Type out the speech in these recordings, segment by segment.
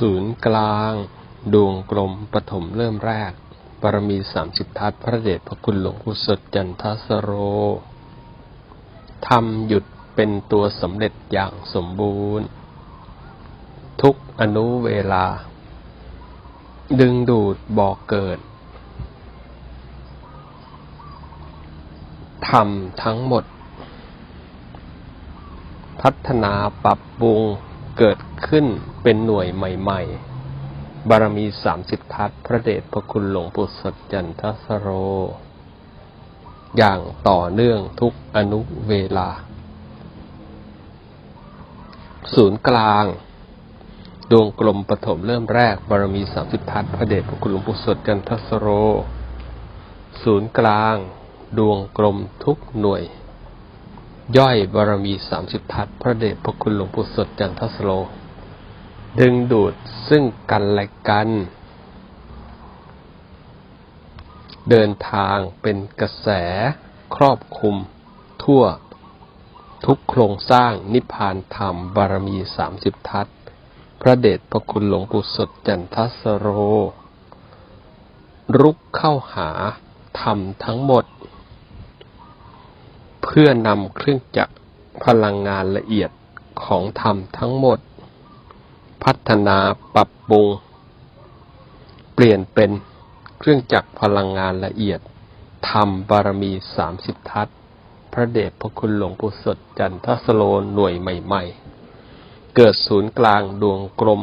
ศูนย์กลาง ดวงกลมปฐมเริ่มแรก บารมีสามสิบทัศพระเดชพระคุณหลวงปู่สดจันทสโรทำหยุดเป็นตัวสำเร็จอย่างสมบูรณ์ ทุกอนุเวลา ดึงดูดบอกเกิดทำทั้งหมด พัฒนาปรับปรุงเกิดขึ้น เป็นหน่วยใหม่ ๆ บารมีสามสิบทัศพระเดชพระคุณหลวงปู่สดจันทสโร อย่างต่อเนื่องทุกอนุเวลา ศูนย์กลาง ดวงกลมปฐมเริ่มแรก บารมีสามสิบทัศพระเดชพระคุณหลวงปู่สดจันทสโร ศูนย์กลาง ดวงกลมทุกหน่วยย่อยบารมีสามสิบทัศพระเดชพระคุณหลวงปู่สดจันทสโล ดึงดูดซึ่งกันและกัน เดินทางเป็นกระแสครอบคลุม ทั่วทุกโครงสร้างนิพพานธรรมบารมีสามสิบทัศพระเดชพระคุณหลวงปู่สดจันทสโร รุกเข้าหาธรรมทั้งหมด เพื่อนำเครื่องจักรพลังงานละเอียดของธรรมทั้งหมด พัฒนาปรับปรุง เปลี่ยนเป็นเครื่องจักรพลังงานละเอียดธรรมบารมีสามสิบทัศพระเดชพระคุณหลวงปู่สดจันทสโลหน่วยใหม่ๆ เกิดศูนย์กลางดวงกลม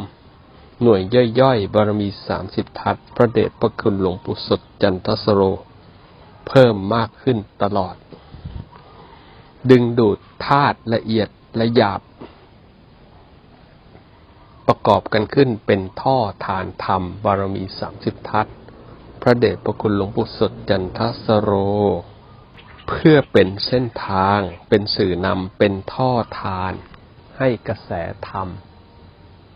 หน่วยย่อยๆ บารมีสามสิบทัศพระเดชพระคุณหลวงปู่สดจันทสโลเพิ่มมากขึ้นตลอด ดึงดูดธาตุละเอียดและหยาบ ประกอบกันขึ้นเป็นท่อฐานธรรม บารมีสามสิบทัศพระเดชพระคุณหลวงปู่สดจันทสโร เพื่อเป็นเส้นทางเป็นสื่อนำเป็นท่อทาน ให้กระแสธรรม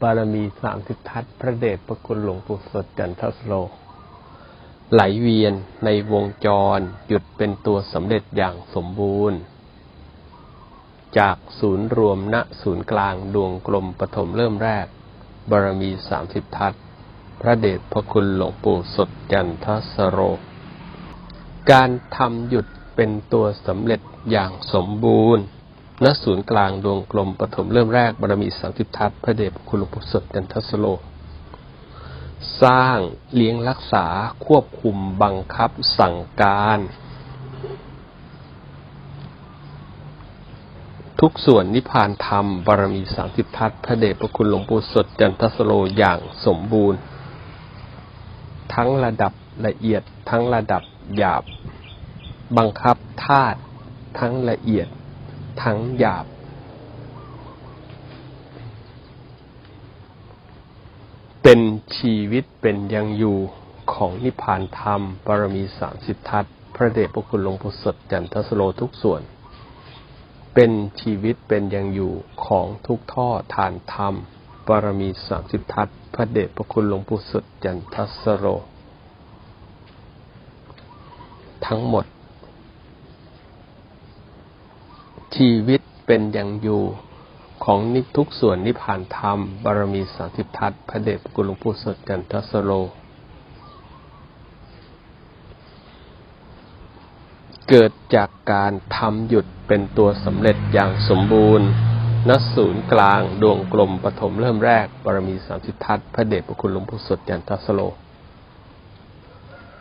บารมีสามสิบทัศพระเดชพระคุณหลวงปู่สดจันทสโลไหลเวียนในวงจรหยุดเป็นตัวสำเร็จอย่างสมบูรณ์จากศูนย์รวมณศูนย์กลางดวงกลมปฐมเริ่มแรก บารมีสามสิบทัศพระเดชพระคุณหลวงปู่สดจันทสโร การทำหยุดเป็นตัวสำเร็จอย่างสมบูรณ์ณศูนย์กลางดวงกลมปฐมเริ่มแรกบารมีสามสิบทัศพระเดชพระคุณหลวงปู่สดจันทสโรสร้างเลี้ยงรักษาควบคุมบังคับสั่งการ ทุกส่วนนิพพานธรรมบารมีสามสิบทัศน์พระเดชพระคุณหลวงปู่สดจันทสโลอย่างสมบูรณ์ ทั้งระดับละเอียดทั้งระดับหยาบ บังคับธาตุทั้งละเอียด ทั้งหยาบ เป็นชีวิตเป็นยังอยู่ของนิพพานธรรมบารมีสามสิบทัศพระเดชพระคุณหลวงปู่สดจันทสโลทุกส่วน เป็นชีวิตเป็นยังอยู่ของทุกท่อทานธรรมบารมีสามสิบทัศพระเดชพระคุณหลวงปู่สดจันทสโร ทั้งหมด ชีวิตเป็นยังอยู่ของนิทุกส่วนนิพพานธรรม บารมีสามสิบทัศพระเดชพระคุณหลวงปู่สดจันทสโล เกิดจากการทำหยุดเป็นตัวสำเร็จอย่างสมบูรณ์ณศูนย์กลางดวงกลมปฐมเริ่มแรกบารมีสามสิบทัศน์พระเดชพระคุณหลวงปู่สดจันทสโล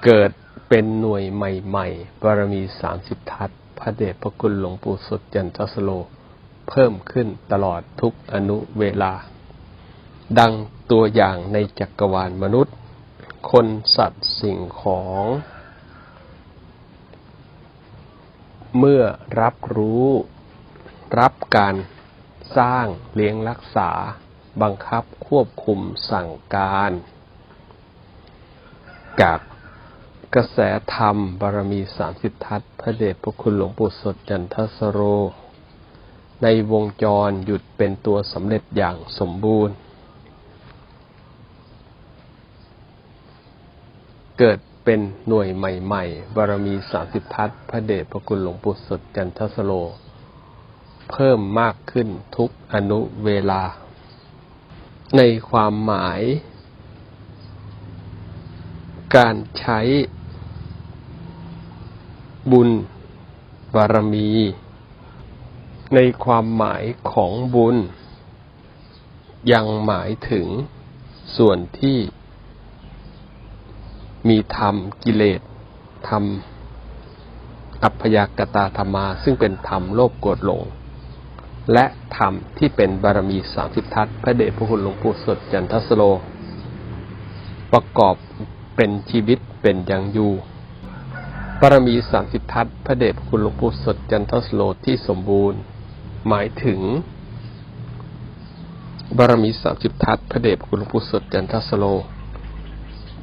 เกิดเป็นหน่วยใหม่ๆ บารมีสามสิบทัศน์พระเดชพระคุณหลวงปู่สดจันทสโล เพิ่มขึ้นตลอดทุกอนุเวลา ดังตัวอย่างในจักรวาลมนุษย์ คนสัตว์สิ่งของ เมื่อรับรู้ รับการสร้างเลี้ยงรักษา บังคับควบคุมสั่งการ กับกระแสธรรมบารมีสามสิบทัศพระเดชพระคุณหลวงปู่สดจันทสโร ในวงจรหยุดเป็นตัวสำเร็จอย่างสมบูรณ์ เกิด เป็นหน่วยใหม่ๆ บารมีสามสิบทัศพระเดชพระคุณหลวงปู่สดจันทสโล เพิ่มมากขึ้นทุกอนุเวลา ในความหมาย การใช้บุญบารมี ในความหมายของบุญ ยังหมายถึงส่วนที่ มีธรรมกิเลสธรรม อัพยากตาธรรมา ซึ่งเป็นธรรมโลภโกรธหลง และธรรมที่เป็นบารมีสามสิบทัศพระเดชพระคุณหลวงปู่สดจันทสโล ประกอบเป็นชีวิตเป็นอย่างอยู่บารมีสามสิบทัศพระเดชพระคุณหลวงปู่สดจันทสโลที่สมบูรณ์ หมายถึงบารมีสามสิบทัศพระเดชพระคุณหลวงปู่สดจันทสโล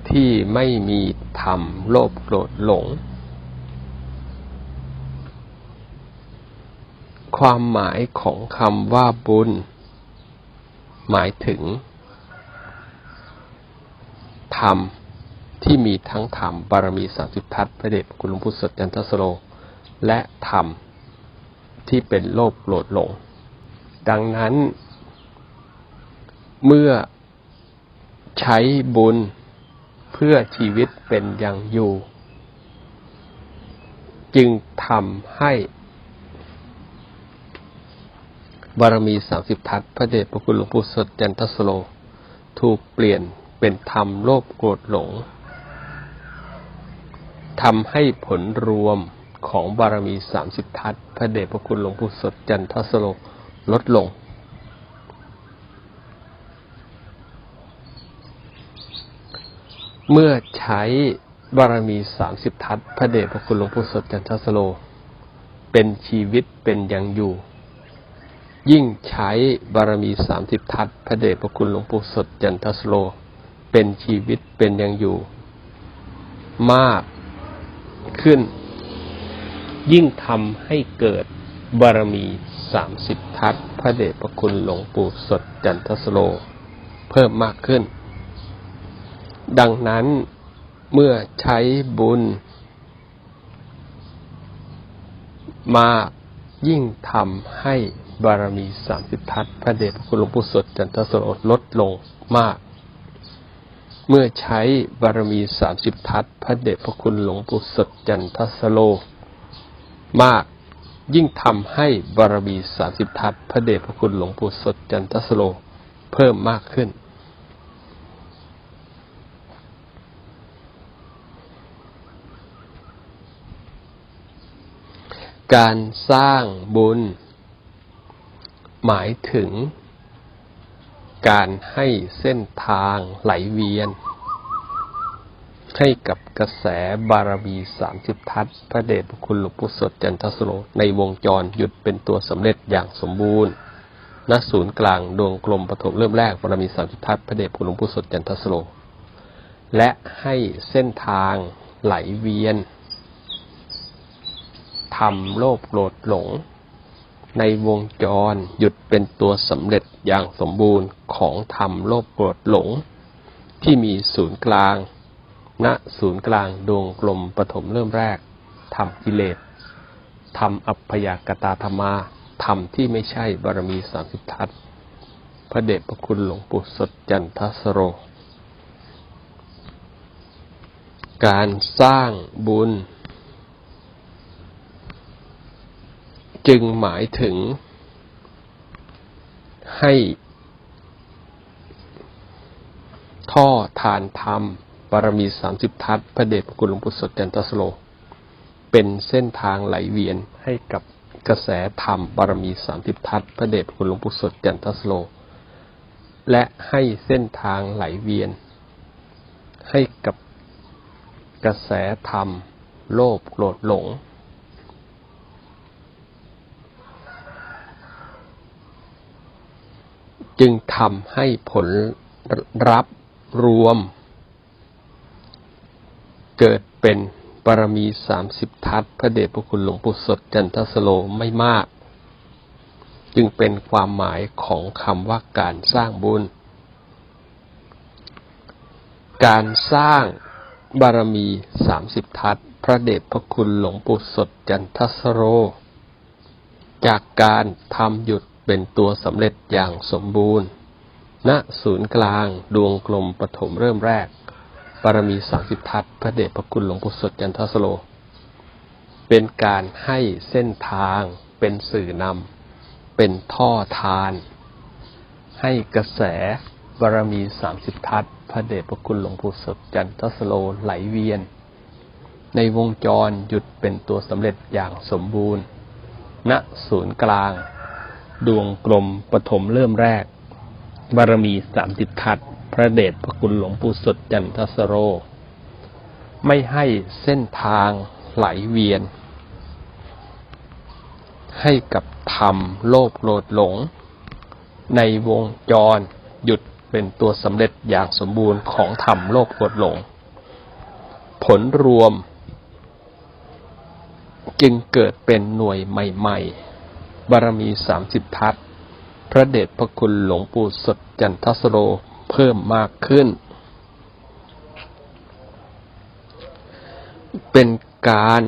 ที่ไม่มีธรรมโลภโกรธหลง ความหมายของคำว่าบุญ หมายถึง ธรรมที่มีทั้งธรรมบารมีสามสิบทัศน์พระเดชคุณหลวงพุทธสดจันทสโล และธรรมที่เป็นโลภโกรธหลง ดังนั้น เมื่อใช้บุญ เพื่อชีวิตเป็นอย่างอยู่ จึงทำให้บารมีสามสิบทัศพระเดชพระคุณหลวงปู่สดจันทสโล ถูกเปลี่ยนเป็นธรรมโลภโกรธหลงทำให้ผลรวมของบารมีสามสิบทัศพระเดชพระคุณหลวงปู่สดจันทสโลลดลง เมื่อใช้บารมีสามสิบทัศพระเดชพระคุณหลวงปู่สดจันทสโล เป็นชีวิตเป็นอย่างอยู่ ยิ่งใช้บารมีสามสิบทัศพระเดชพระคุณหลวงปู่สดจันทสโล เป็นชีวิตเป็นอย่างอยู่ มากขึ้น ยิ่งทำให้เกิดบารมีสามสิบทัศพระเดชพระคุณหลวงปู่สดจันทสโล เพิ่มมากขึ้น ดังนั้นเมื่อใช้บุญ มากยิ่งทำให้บารมีสามสิบทัศพระเดชพระคุณหลวงปู่สดจันทสโลลดลงมาก เมื่อใช้บารมีสามสิบทัศพระเดชพระคุณหลวงปู่สดจันทสโล มากยิ่งทำให้บารมีสามสิบทัศพระเดชพระคุณหลวงปู่สดจันทสโล เพิ่มมากขึ้น การสร้างบุญ หมายถึง การให้เส้นทางไหลเวียน ให้กับกระแสบารมีสามสิบทัศพระเดชพระคุณหลวงปู่สดจันทสโลในวงจรหยุดเป็นตัวสำเร็จอย่างสมบูรณ์ณศูนย์กลางดวงกลมปฐมเริ่มแรกบารมีสามสิบทัศพระเดชพระคุณหลวงปู่สดจันทสโลและให้เส้นทางไหลเวียน ทำโลภโกรธหลง ในวงจรหยุดเป็นตัวสำเร็จอย่างสมบูรณ์ของธรรมโลภโกรธหลง ที่มีศูนย์กลาง ณศูนย์กลางดวงกลมปฐมเริ่มแรกธรรมกิเลสธรรมอัพยากตาธรรมาธรรมที่ไม่ใช่บารมีสามสิบทัศพระเดชพระคุณหลวงปู่สดจันทสโร การสร้างบุญ จึงหมายถึงให้ท่อทานธรรมบารมีสามสิบทัศพระเดชพระคุลวงปู่สดจันทสโล เป็นเส้นทางไหลเวียนให้กับกระแสธรรมบารมีสามสิบทัศพระเดชพระคุลวงปู่สดจันทสโล และให้เส้นทางไหลเวียน ให้กับกระแสธรรม โลภโกรธหลง จึงทำให้ผลรับรวม เกิดเป็นบารมีสามสิบทัศพระเดชพระคุณหลวงปู่สดจันทสโลไม่มาก จึงเป็นความหมายของคำว่าการสร้างบุญ การสร้างบารมีสามสิบทัศพระเดชพระคุณหลวงปู่สดจันทสโร จากการทำหยุด เป็นตัวสำเร็จอย่างสมบูรณ์ ณ ศูนย์กลาง ดวงกลมปฐมเริ่มแรกบารมีสามสิบทัศพระเดชพระคุณหลวงปู่สดจันทสโล เป็นการให้เส้นทางเป็นสื่อนำ เป็นท่อทาน ให้กระแสบารมีสามสิบทัศพระเดชพระคุณหลวงปู่สดจันทสโลไหลเวียน ในวงจรหยุดเป็นตัวสำเร็จอย่างสมบูรณ์ ณ ศูนย์กลาง ดวงกลมปฐมเริ่มแรก บารมีสามสิบทัศพระเดชพระคุณหลวงปู่สดจันทสโร ไม่ให้เส้นทางไหลเวียน ให้กับธรรมโลภโกรธหลง ในวงจรหยุดเป็นตัวสำเร็จอย่างสมบูรณ์ของธรรมโลภโกรธหลง ผลรวม จึงเกิดเป็นหน่วยใหม่ ๆ บารมีสามสิบทัศพระเดชพระคุณหลวงปู่สดจันทสโรเพิ่มมากขึ้น เป็นการ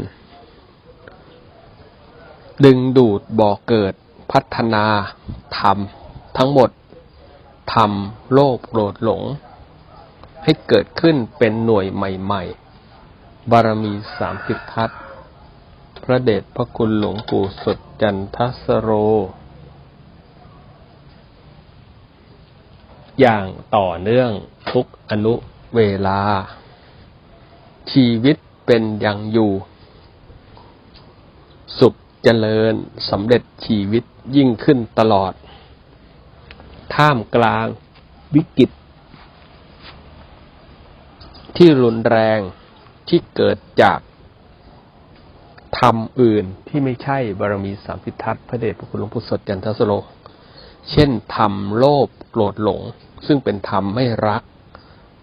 ดึงดูดบ่อเกิดพัฒนาธรรมทั้งหมดธรรมโลภโกรธหลง ให้เกิดขึ้นเป็นหน่วยใหม่ ๆ บารมีสามสิบทัศน์ ระเดชพระคุณหลวงปู่สดจันทสโร อย่างต่อเนื่องทุกอนุเวลา ชีวิตเป็นอย่างอยู่ สุขเจริญสำเร็จชีวิตยิ่งขึ้นตลอด ท่ามกลางวิกฤต ที่รุนแรงที่เกิดจาก ธรรมอื่นที่ไม่ใช่บารมีสามสิทัศน์พระเดชพระคุณหลวงปู่สดจันทสโล เช่นธรรมโลภโกรธหลง ซึ่งเป็นธรรมไม่รัก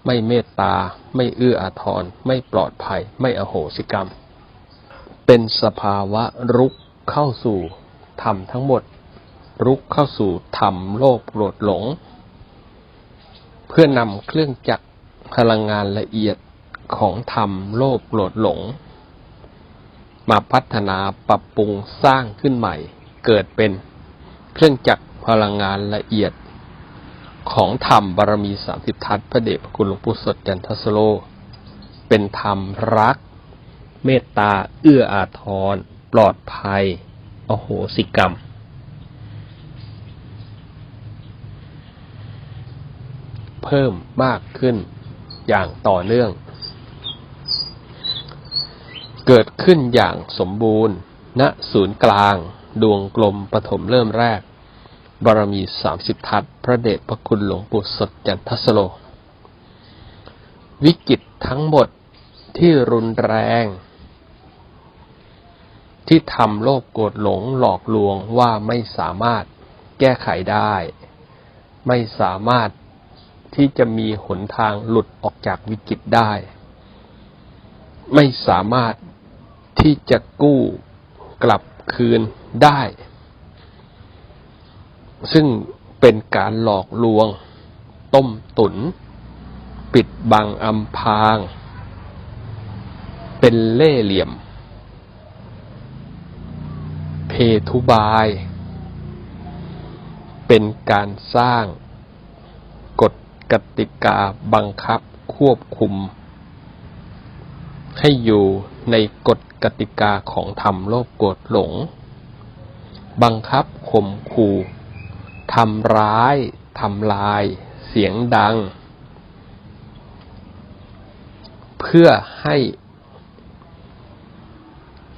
ไม่เมตตา ไม่เอื้ออาทร ไม่ปลอดภัย ไม่อโหสิกรรม เป็นสภาวะรุกเข้าสู่ธรรมทั้งหมด รุกเข้าสู่ธรรมโลภโกรธหลง เพื่อนำเครื่องจักรพลังงานละเอียดของธรรมโลภโกรธหลง มาพัฒนาปรับปรุงสร้างขึ้นใหม่ เกิดเป็นเครื่องจักรพลังงานละเอียด ของธรรมบารมีสามสิบทัศพระเดชพระคุณหลวงปู่สดจันทสโล เป็นธรรมรัก เมตตาเอื้ออาทร ปลอดภัย โอโหสิกรรม เพิ่มมากขึ้นอย่างต่อเนื่อง เกิดขึ้นอย่างสมบูรณ์ ณศูนย์กลาง ดวงกลมปฐมเริ่มแรก บารมีสามสิบทัศพระเดชพระคุณหลวงปู่สดจันทสโล วิกฤตทั้งหมดที่รุนแรง ที่ทำโลภโกรธหลงหลอกลวงว่าไม่สามารถแก้ไขได้ ไม่สามารถที่จะมีหนทางหลุดออกจากวิกฤตได้ ไม่สามารถ ที่จะกู้กลับคืนได้ ซึ่งเป็นการหลอกลวง ต้มตุน ปิดบังอำพราง เป็นเล่เหลี่ยม เพทุบาย เป็นการสร้างกฎกติกาบังคับควบคุม ให้อยู่ในกฎ กติกาของธรรมโลภโกรธหลง บังคับข่มขู่ทำร้ายทำลาย เสียงดัง เพื่อให้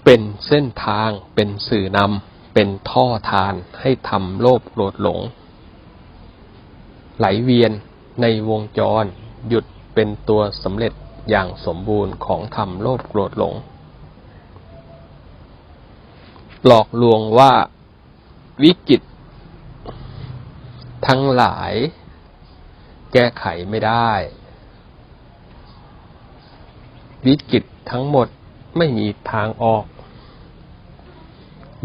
เป็นเส้นทางเป็นสื่อนำเป็นท่อทานให้ทำโลภโกรธหลง ไหลเวียนในวงจรหยุดเป็นตัวสำเร็จอย่างสมบูรณ์ของธรรมโลภโกรธหลง หลอกลวงว่าวิกฤตทั้งหลาย แก้ไขไม่ได้ วิกฤตทั้งหมดไม่มีทางออก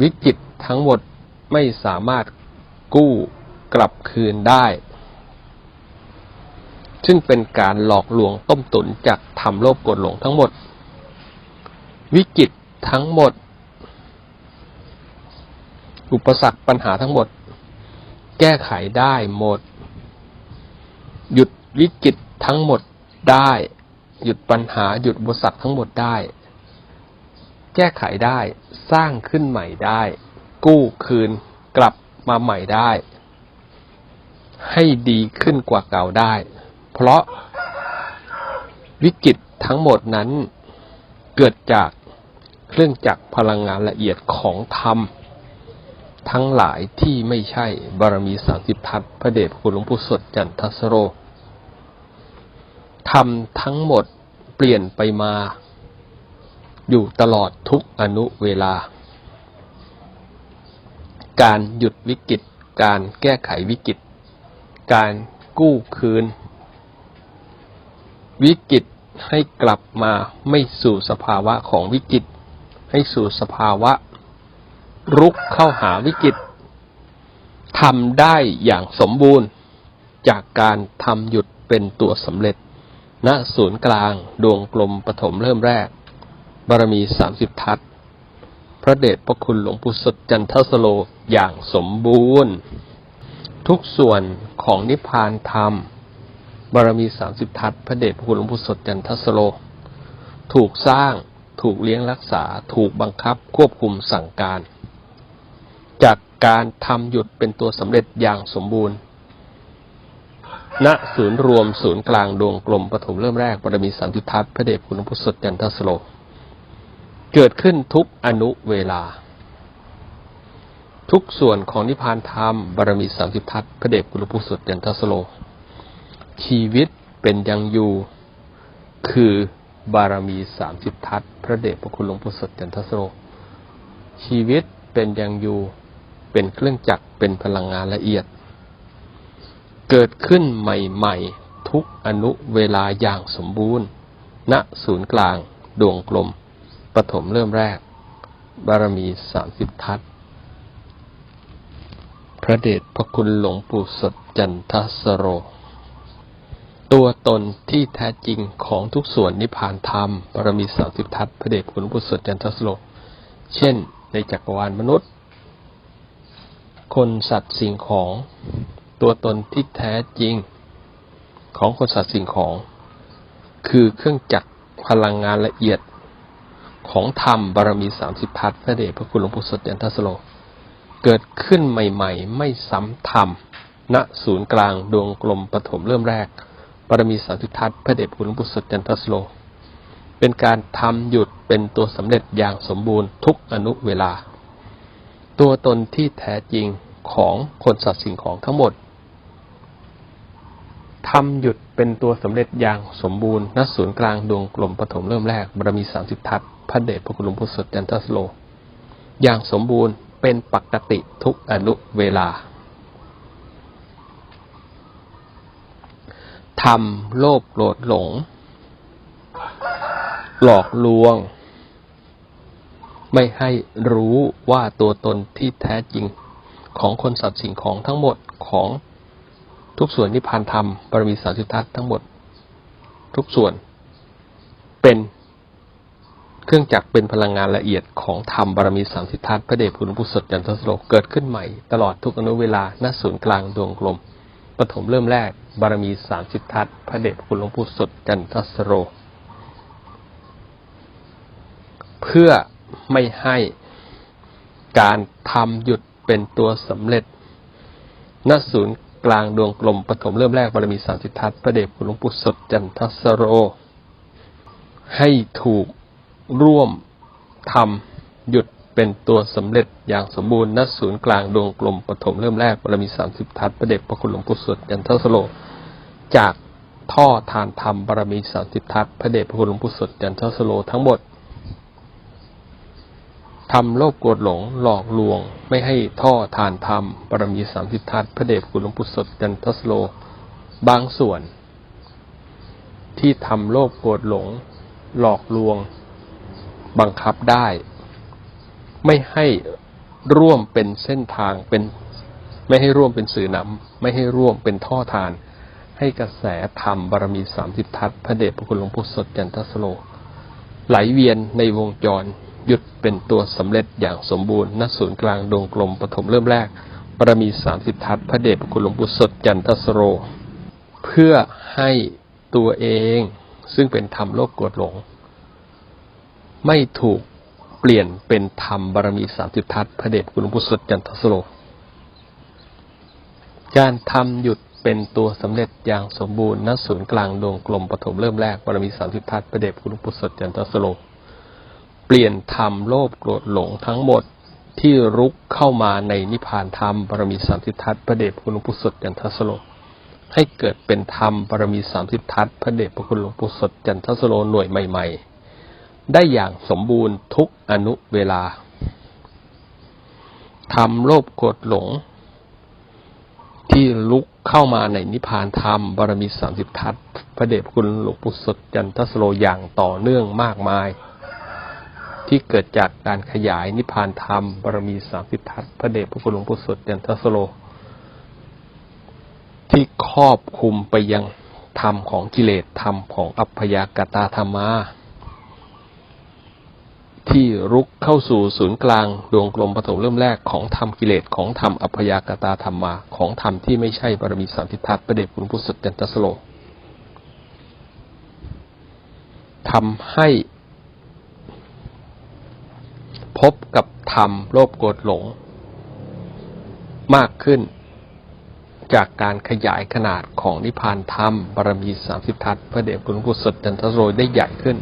วิกฤตทั้งหมดไม่สามารถกู้กลับคืนได้ ซึ่งเป็นการหลอกลวงต้มตุนจากทำโลภกรธหลงทั้งหมด วิกฤตทั้งหมด อุปสรรคปัญหาทั้งหมด แก้ไขได้หมด หยุดวิกฤตทั้งหมดได้ หยุดปัญหาหยุดอุปสรรคทั้งหมดได้ แก้ไขได้ สร้างขึ้นใหม่ได้ กู้คืนกลับมาใหม่ได้ ให้ดีขึ้นกว่าเก่าได้ เพราะวิกฤตทั้งหมดนั้นเกิดจากเครื่องจักรพลังงานละเอียดของธรรม ทั้งหลายที่ไม่ใช่บารมีสามสิบทัศน์พระเดชพระคุณหลวงปู่สดจันทสโรธรรมทั้งหมดเปลี่ยนไปมา อยู่ตลอดทุกอนุเวลา การหยุดวิกฤต การแก้ไขวิกฤต การกู้คืน วิกฤตให้กลับมาไม่สู่สภาวะของวิกฤต ให้สู่สภาวะ รุกเข้าหาวิกฤตทำได้อย่างสมบูรณ์ จากการทำหยุดเป็นตัวสำเร็จ ณศูนย์กลางดวงกลมปฐมเริ่มแรก บารมีสามสิบทัศพระเดชพระคุณหลวงปู่สดจันทสโลอย่างสมบูรณ์ ทุกส่วนของนิพพานธรรม บารมีสามสิบทัศพระเดชพระคุณหลวงปู่สดจันทสโล ถูกสร้างถูกเลี้ยงรักษาถูกบังคับควบคุมสั่งการ จากการทำหยุดเป็นตัวสำเร็จอย่างสมบูรณ์ ณ ศูนย์รวมศูนย์กลางดวงกลมปฐมเริ่มแรกบารมีสามสิบทัศน์พระเดชคุณพุทธสดจันทสโล เกิดขึ้นทุกอนุเวลา ทุกส่วนของนิพพานธรรมบารมีสามสิบทัศน์พระเดชคุณหลวงพุทธสดจันทสโล ชีวิตเป็นยังอยู่คือบารมีสามสิบทัศน์พระเดชพระคุณหลวงพุทธสดจันทสโลชีวิตเป็นยังอยู่ เป็นเครื่องจักรเป็นพลังงานละเอียด เกิดขึ้นใหม่ๆ ทุกอนุเวลาอย่างสมบูรณ์ ณศูนย์กลาง ดวงกลมปฐมเริ่มแรก บารมีสามสิบทัศพระเดชพระคุณหลวงปู่สดจันทสโร ตัวตนที่แท้จริงของทุกส่วนนิพพานธรรมบารมีสามสิบทัศพระเดชพระคุณหลวงปู่สดจันทสโร เช่น ในจักรวาลมนุษย์ คนสัตว์สิ่งของ ตัวตนที่แท้จริง ของคนสัตว์สิ่งของ คือเครื่องจักรพลังงานละเอียดของธรรมบารมีสามสิบทัศน์พระเดชพระคุณหลวงปู่สดยันทสโล เกิดขึ้นใหม่ ๆ ไม่ซ้ำธรรมณศูนย์กลางดวงกลมปฐมเริ่มแรกบารมีสามสิบทัศน์พระเดชพระคุณหลวงปู่สดยันทสโล เป็นการทำหยุดเป็นตัวสำเร็จอย่างสมบูรณ์ทุกอนุเวลา ตัวตนที่แท้จริง ของคนสัตว์สิ่งของทั้งหมดทำหยุดเป็นตัวสำเร็จอย่างสมบูรณ์ณศูนย์กลางดวงกลมปฐมเริ่มแรกบารมีสามสิบทัศน์พระเดชพระคุณหลวงพุทธสดจันทสโล อย่างสมบูรณ์เป็นปกติทุกอนุเวลาทำโลภโกรธหลง หลอกลวง ไม่ให้รู้ว่าตัวตนที่แท้จริง ของคนสัตว์สิ่งของทั้งหมดของทุกส่วนนิพพานธรรมบารมีสามสิบทัศทั้งหมด ทุกส่วนเป็นเครื่องจักรเป็นพลังงานละเอียดของธรรมบารมีสามสิบทัศน์พระเดชคุณหลวงปู่สดจันทสโลเกิดขึ้นใหม่ ตลอดทุกอนุเวลาณศูนย์กลางดวงกลมปฐมเริ่มแรกบารมีสามสิบทัศน์พระเดชคุณหลวงปู่สดจันทสโลเพื่อไม่ให้การทำหยุด เป็นตัวสำเร็จณศูนย์กลางดวงกลมปฐมเริ่มแรกบารมีสามสิทธัตพระเดชคุณหลวงปู่สดจันทสโร ให้ถูกร่วมทำหยุดเป็นตัวสำเร็จอย่างสมบูรณ์ณศูนย์กลางดวงกลมปฐมเริ่มแรกบารมีสามสิบทัศพระเดชพระคุณหลวงปู่สดจันทสโรจากท่อทานธรรมบารมีสามสิบทัศพระเดชพระคุณหลวงปู่สดจันทสโรทั้งหมด ทำโลภโกรธหลงหลอกลวง ไม่ให้ท่อทานธรรมบารมีสามสิททัศพระเดชคุณหลวงปู่สดจันทสโล บางส่วน ที่ทำโลภโกรธหลง หลอกลวง บังคับได้ ไม่ให้ร่วมเป็นเส้นทางเป็น ไม่ให้ร่วมเป็นสื่อนำไม่ให้ร่วมเป็นท่อทาน ให้กระแสธรรมบารมีสามสิททัศพระเดชพระคุณหลวงปู่สดจันทสโล ไหลเวียนในวงจร หยุดเป็นตัวสำเร็จอย่างสมบูรณ์ณศูนย์กลางดวงกลมปฐมเริ่มแรกบารมีสามสิบทัศพระเดชพระคุณหลวงปู่สดจันทสโร เพื่อให้ตัวเองซึ่งเป็นธรรมโลภโกรธหลง ไม่ถูกเปลี่ยนเป็นธรรมบารมีสามสิบทัศพระเดชคุณหลวงปู่สดจันทสโล การทำหยุดเป็นตัวสำเร็จอย่างสมบูรณ์ณศูนย์กลางดวงกลมปฐมเริ่มแรกบารมีสามสิบทัศพระเดชคุณหลวงปู่สดจันทสโล เปลี่ยนธรรมโลภโกรธหลงทั้งหมดที่รุกเข้ามาในนิพพานธรรมบารมีสามสิบทัศน์พระเดชคุณหลวงปู่สดจันทสโล ให้เกิดเป็นธรรมบารมีสามสิบทัศพระเดชพระคุณหลวงปู่สดจันทสโลหน่วยใหม่ ๆ ได้อย่างสมบูรณ์ทุกอนุเวลาทำโลภโกรธหลง ที่ลุกเข้ามาในนิพพานธรรมบารมีสามสิบทัศพระเดชพระคุณหลวงปู่สดจันทสโลอย่างต่อเนื่องมากมาย ที่เกิดจากการขยายนิพพานธรรมบารมีสามสิบทัศพระเดชพระคุณหลวงปู่สดจันทสโล ที่ครอบคุมไปยังธรรมของกิเลสธรรมของอัพพยากตาธรรมาที่รุกเข้าสู่ศูนย์กลางดวงกลมปฐมเริ่มแรกของธรรมกิเลสของธรรมอัพพยากตาธรรมาของธรรมที่ไม่ใช่บารมีสามสิทธัตประเดชคุณพุทธจันทสโลทำให้ พบกับธรรมโลภโกรธหลง มากขึ้น จากการขยายขนาดของนิพพานธรรมบารมีสามสิบทัศน์พระเดชคุณพุทธจันทสโลได้ใหญ่ขึ้น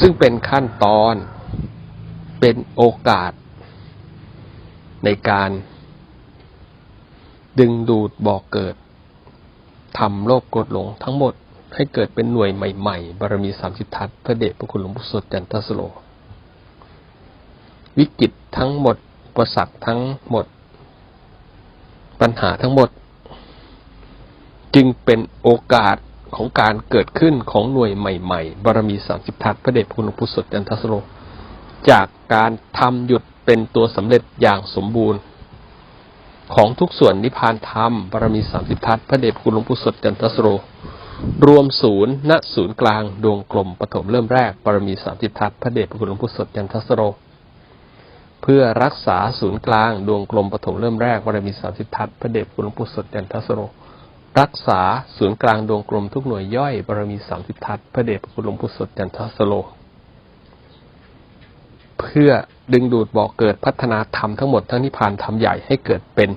ซึ่งเป็นขั้นตอนเป็นโอกาส ในการ ดึงดูดบอกเกิดทำโลภโกรธหลงทั้งหมดให้เกิดเป็นหน่วยใหม่ ๆ บารมีสามสิบทัศน์พระเดชพระคุณหลวงปู่สดจันทสโล วิกฤตทั้งหมดประสักทั้งหมด ปัญหาทั้งหมด จึงเป็นโอกาสของการเกิดขึ้นของหน่วยใหม่ๆ บารมีสามสิบทัศพระเดชคุณหลวงปู่สดจันทสโลจากการทำหยุดเป็นตัวสำเร็จอย่างสมบูรณ์ ของทุกส่วนนิพพานธรรมบารมีสามสิบทัศพระเดชคุณหลวงปู่สดจันทสโลรวมศูนย์ณศูนย์กลางดวงกลมปฐมเริ่มแรกบารมีสามสิบทัศพระเดชคุณหลวงปู่สดจันทสโล เพื่อรักษาศูนย์กลาง ดวงกลมปฐมเริ่มแรกบารมีสามสิบทัศน์พระเดชคุณหลวงปู่สดจันทสโลรักษาศูนย์กลางดวงกลมทุกหน่วยย่อยบารมีสามสิบทัศน์พระเดชคุณหลวงปู่สดจันทสโลเพื่อดึงดูดบอกเกิดพัฒนาธรรมทั้งหมดทั้งนิพพานธรรมใหญ่ให้เกิดเป็น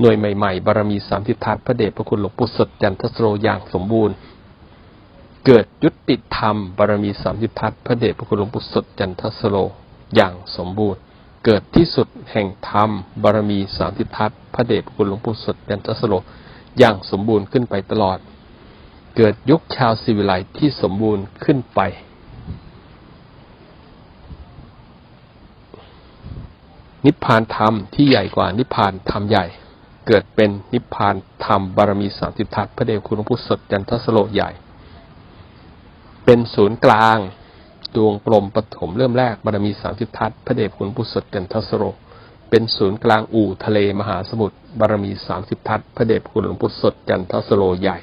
หน่วยใหม่ๆ บารมีสามสิบทัศน์พระเดชพระคุณหลวงปู่สดจันทสโลอย่างสมบูรณ์ เกิดยุติธรรมบารมีสามสิบทัศน์พระเดชพระคุณหลวงปู่สดจันทสโล อย่างสมบูรณ์ เกิดที่สุดแห่งธรรมบารมีสามสิทัศพระเดชคุณหลวงปู่สดจันทสโลอย่างสมบูรณ์ขึ้นไปตลอด เกิดยุคชาวสิวิไลที่สมบูรณ์ขึ้นไป นิพพานธรรมที่ใหญ่กว่านิพพานธรรมใหญ่ เกิดเป็นนิพพานธรรมบารมีสามสิบทัศพระเดชคุณหลวงปู่สดจันทสโลใหญ่ เป็นศูนย์กลาง ดวงกลมปฐมเริ่มแรกบารมีสามสิบทัศพระเดชคุณหลวงปู่สดจันทสโลเป็นศูนย์กลางอู่ทะเลมหาสมุทรบารมีสามสิบทัศพระเดชคุณหลวงปู่สดจันทสโลใหญ่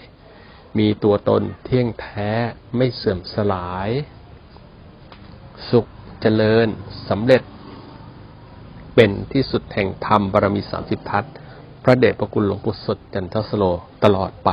มีตัวตนเที่ยงแท้ไม่เสื่อมสลาย สุขเจริญสำเร็จ เป็นที่สุดแห่งธรรมบารมีสามสิบทัศพระเดชพระคุณหลวงปู่สดจันทสโลตลอดไป